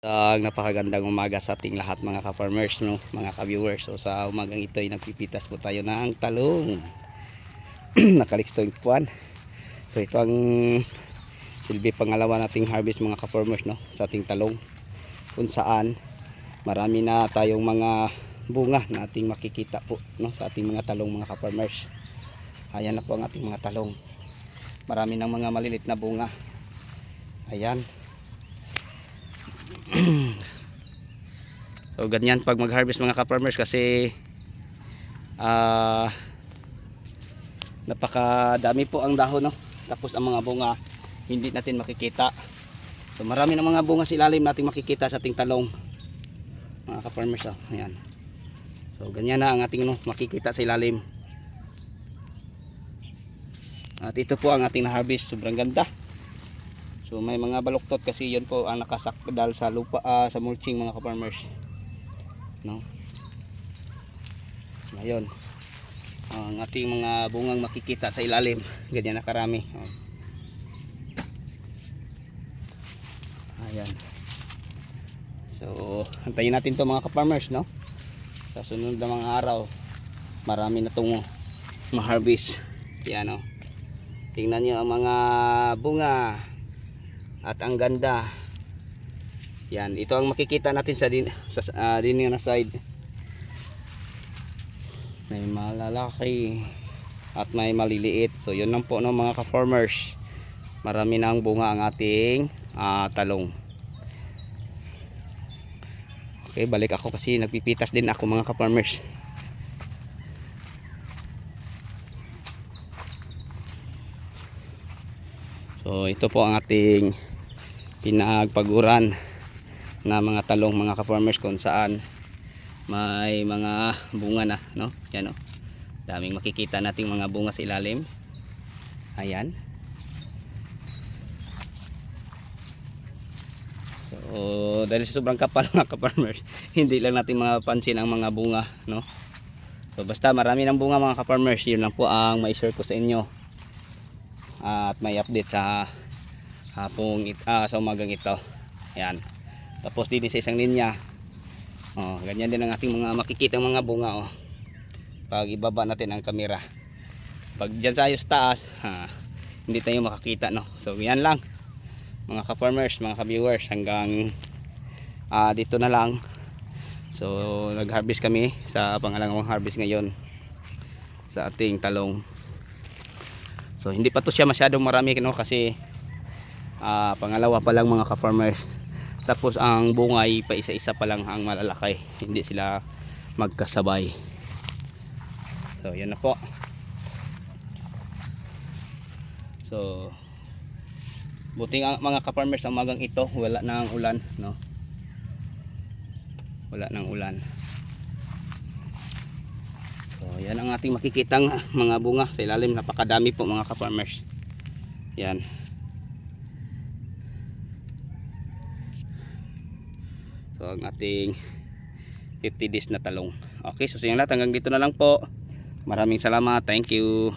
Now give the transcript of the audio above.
Ang napakagandang umaga sa ating lahat mga ka-farmers, no? mga ka-viewers. So sa umagang ito ay nagpipitas po tayo ng talong. Nakalikstoy puan. So ito ang silbi pangalawa nating harvest mga ka-farmers no? sa ating talong. Kung saan marami na tayong mga bunga na ating makikita po no? sa ating mga talong mga ka-farmers. Ayan na po ang ating mga talong. Marami ng mga malilit na bunga. Ayan. So ganyan pag mag-harvest mga ka-farmers kasi ah napakadami po ang dahon no. Tapos ang mga bunga hindi natin makikita. So marami ng mga bunga sa ilalim nating makikita sa ating talong. Mga ka-farmers oh. Ayan. So ganyan na ang ating no, makikita sa ilalim. At ito po ang ating na-harvest. Sobrang ganda. So may mga baluktot kasi yun po ang nakasakdal sa lupa ah, sa mulching mga ka-farmers. No? Ngayon, ang ating mga bungang makikita sa ilalim, ganyan na karami. Ayan. So, antayin natin to mga ka-farmers, no? Sa sunod na mga araw, marami na itong ma-harvest. Yan, no? Tingnan nyo ang mga bunga at ang ganda. Yan ito ang makikita natin sa din sa uh, din na side. May malalaki at may maliliit. So yun lang po no mga ka-farmers. Marami na ang bunga ang ating ah, talong. Okay balik ako kasi nagpipitas din ako mga ka-farmers. So ito po ang ating pinagpaguran na mga talong mga ka-farmers kung saan may mga bunga na no? Yan no? Daming makikita nating mga bunga sa ilalim. Ayan. So dahil sa sobrang kapal mga ka-farmers hindi lang natin mapansin ang mga bunga no? So basta marami ng bunga mga ka-farmers yun lang po ang mai-share ko sa inyo. At may update sa hapong it, ah, sa umagang ito. Ayan. Tapos din sa isang linya. Oh, ganyan din ang ating mga makikita mga bunga oh. pag ibaba natin ang kamera. Pag dyan sa ayos taas ha, hindi tayo makakita no? So yan lang. Mga ka-farmers mga ka-viewers hanggang ah, dito na lang. So nag harvest kami sa pangalawang harvest ngayon sa ating talong. So hindi pa to siya masyadong marami no? Kasi ah, pangalawa pa lang mga ka-farmers. Tapos ang bungay pa isa-isa pa lang ang malalaki. Hindi sila magkasabay. So yan na po. So buting ang mga ka-farmers ang magang ito wala nang ulan no? Wala nang ulan. So yan ang ating makikitang mga bunga. Sa ilalim napakadami po mga ka-farmers. Yan So ang ating 50 days na talong. Okay, so sa lahat hanggang dito na lang po. Maraming salamat. Thank you.